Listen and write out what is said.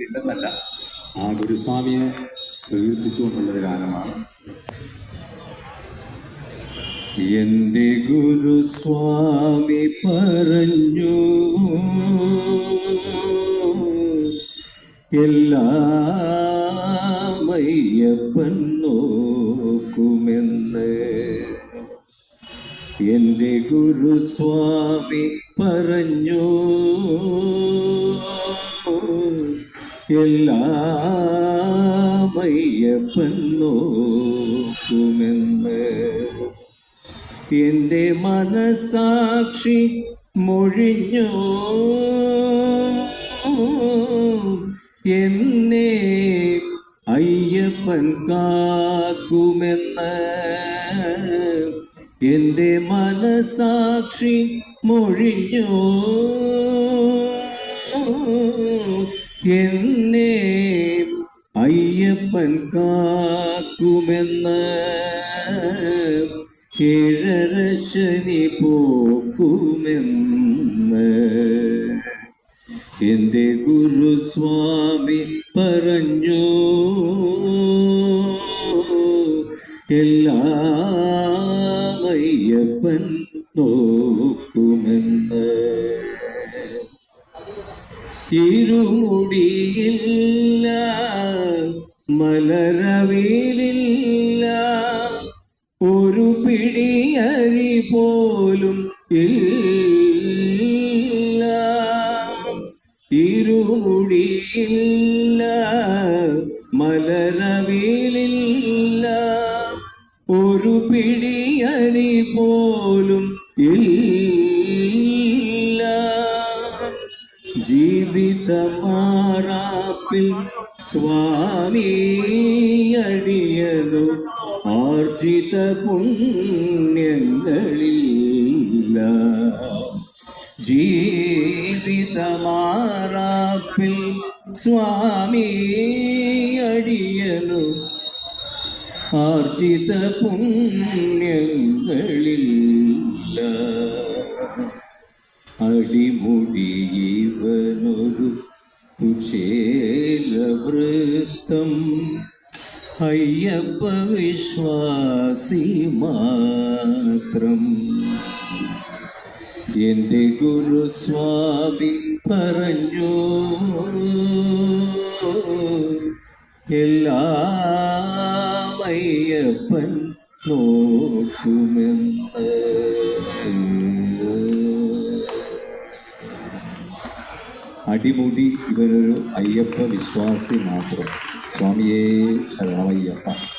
ഇല്ലെന്നല്ല. ആ ഗുരുസ്വാമിയെ പ്രകീർത്തിച്ചുകൊണ്ടുള്ളൊരു ഗാനമാണ്. എന്റെ ഗുരുസ്വാമി പറഞ്ഞു എല്ലാം അയ്യപ്പൻ എന്റെ ഗുരുസ്വാമി പറഞ്ഞു എന്റെ മനസാക്ഷി മൊഴിഞ്ഞോ? എന്നെ അയ്യപ്പൻ കാക്കുമെന്ന് എന്റെ മനസാക്ഷി മൊഴിഞ്ഞോ? എന്നെ അയ്യപ്പൻ കാക്കുമെന്ന് കിഴരശനി ശനി പോക്കുമെന്ന് എന്റെ ഗുരുസ്വാമി പറഞ്ഞു. എല്ലാം അയ്യപ്പൻ നോക്കുമെന്ന് ഇരുമുടിയില്ല മലരവിലില്ല. ഒരു പിടിയരി പോലും ഇല്ല. ഇരുമുടിയില്ല മലരവിലില്ല. ഒരു പിടിയരി പോലും ഇല്ല. ജീവിതമാറാപ്പിൽ സ്വാമി അടിയനു ആർജിത പുണ്യങ്ങളില്ല. ജീവിതമാറാപ്പിൽ സ്വാമി അടിയനു ആർജിത പുണ്യങ്ങളില്ല. അടിമുടി ഇവനൊരു കുചേലവൃത്തം. അയ്യപ്പ വിശ്വാസി മാത്രം. എന്റെ ഗുരുസ്വാമി പറഞ്ഞു? എല്ലാ അയ്യപ്പൻ നോക്കുമെന്ന്. അടിമുടി ഇവരൊരു അയ്യപ്പ വിശ്വാസി മാത്രം. സ്വാമിയേ ശരണമയ്യപ്പ.